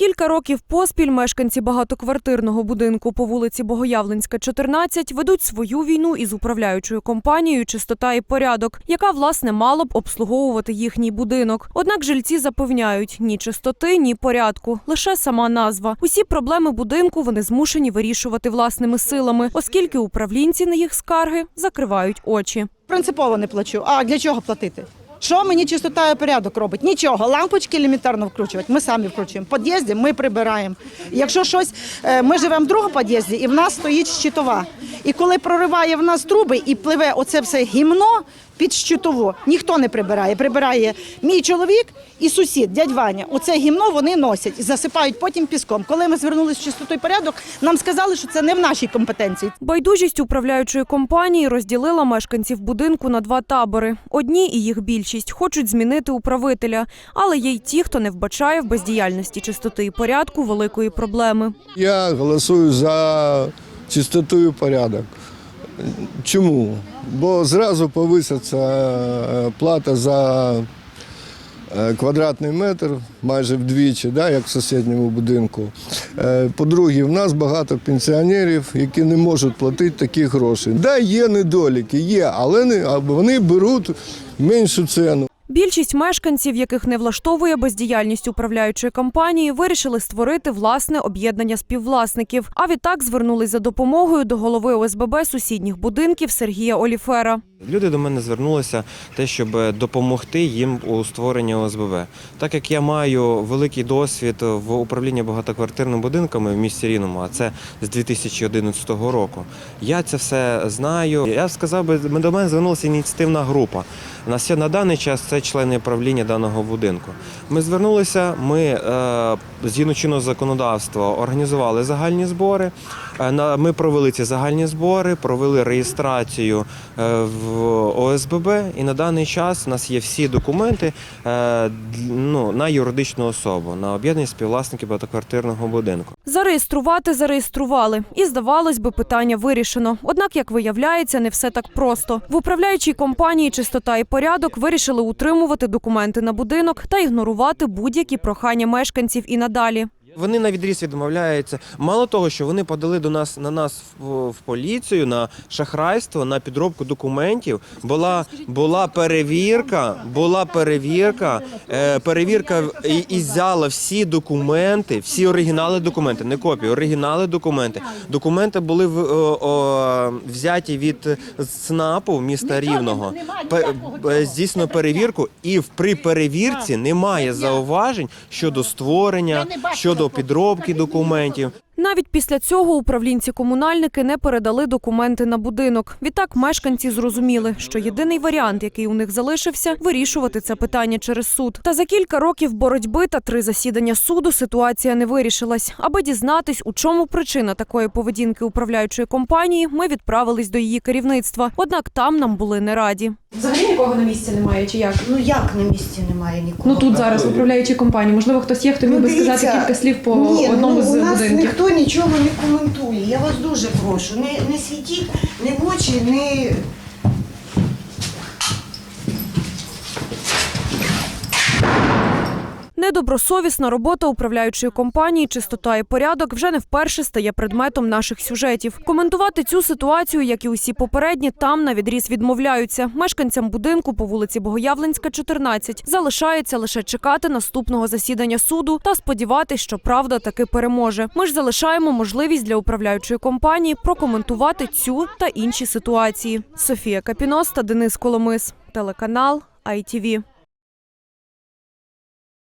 Кілька років поспіль мешканці багатоквартирного будинку по вулиці Богоявленська, 14 ведуть свою війну із управляючою компанією Чистота і порядок, яка власне мала б обслуговувати їхній будинок. Однак жильці запевняють ні чистоти, ні порядку, лише сама назва. Усі проблеми будинку вони змушені вирішувати власними силами, оскільки управлінці на їх скарги закривають очі. Принципово не плачу. А для чого платити? Що мені чистота і порядок робить? Нічого. Лампочки елементарно вкручувати. Ми самі вкручуємо. В під'їзді ми прибираємо. Якщо щось, е, ми живемо в другому під'їзді, і в нас стоїть щитова. І коли прориває в нас труби і пливе оце все гімно під щитову, ніхто не прибирає. Прибирає мій чоловік і сусід, дядь Ваня. Оце гімно вони носять і засипають потім піском. Коли ми звернулися в чистоту і порядок, нам сказали, що це не в нашій компетенції. Байдужість управляючої компанії розділила мешканців будинку на два табори. Одні і їх більшість хочуть змінити управителя, але є й ті, хто не вбачає в бездіяльності чистоти і порядку великої проблеми. Я голосую за чистоту і порядок. Чому? Бо зразу повиситься е, плата за е, квадратний метр майже вдвічі, да, як в сусідньому будинку. Е, По-друге, в нас багато пенсіонерів, які не можуть платити такі гроші. Да, є недоліки, є, але вони беруть меншу ціну. Більшість мешканців, яких не влаштовує бездіяльність управляючої компанії, вирішили створити власне об'єднання співвласників. А відтак звернулись за допомогою до голови ОСББ сусідніх будинків Сергія Оліфера. Люди до мене звернулися те, щоб допомогти їм у створенні ОСББ. Так як я маю великий досвід в управлінні багатоквартирними будинками в місті Рівному, а це з 2011 року, я це все знаю. Я сказав би, до мене звернулася ініціативна група. На ся- на даний час це члени правління даного будинку. Ми звернулися, ми е, згідно чинного законодавства організували загальні збори. Е, Ми провели ці загальні збори, провели реєстрацію е, в ОСББ, і на даний час у нас є всі документи е, ну, на юридичну особу, на об'єднання співвласників багатоквартирного будинку. Зареєструвати зареєстрували, і здавалось би, питання вирішено. Однак, як виявляється, не все так просто. В управляючій компанії Чистота і порядок вирішили утримувати документи на будинок та ігнорувати будь-які прохання мешканців і надалі. Вони на відріз відмовляються. Мало того, що вони подали до нас на нас в, в поліцію на шахрайство, на підробку документів. Була була перевірка, була перевірка. Е, перевірка і, і взяла всі документи, всі оригінали документи, не копії, оригінали документи. Документи були в, о, о, взяті від СНАПу міста Рівного. Пе- е, Здійснено перевірку, і в- при перевірці немає зауважень щодо створення, щодо підробки документів. Навіть після цього управлінці-комунальники не передали документи на будинок. Відтак мешканці зрозуміли, що єдиний варіант, який у них залишився, вирішувати це питання через суд. Та за кілька років боротьби та три засідання суду ситуація не вирішилась. Аби дізнатись, у чому причина такої поведінки управляючої компанії, ми відправились до її керівництва. Однак там нам були не раді. Взагалі нікого на місці немає, чи як? Ну як на місці немає нікого? Ну тут зараз в управляючій компанії. Можливо, хтось є, хто міг Ну, би дивіться, сказати кілька слів по Ні, одному ну, з у нас будинків. ніхто нічого не коментує. Я вас дуже прошу. Не, не світіть ні в очі, ні. Недобросовісна робота управляючої компанії Чистота і порядок вже не вперше стає предметом наших сюжетів. Коментувати цю ситуацію, як і усі попередні, там на відріз відмовляються. Мешканцям будинку по вулиці Богоявленська, 14, залишається лише чекати наступного засідання суду та сподіватися, що правда таки переможе. Ми ж залишаємо можливість для управляючої компанії прокоментувати цю та інші ситуації. Софія Капінос та Денис Коломис, телеканал ITV.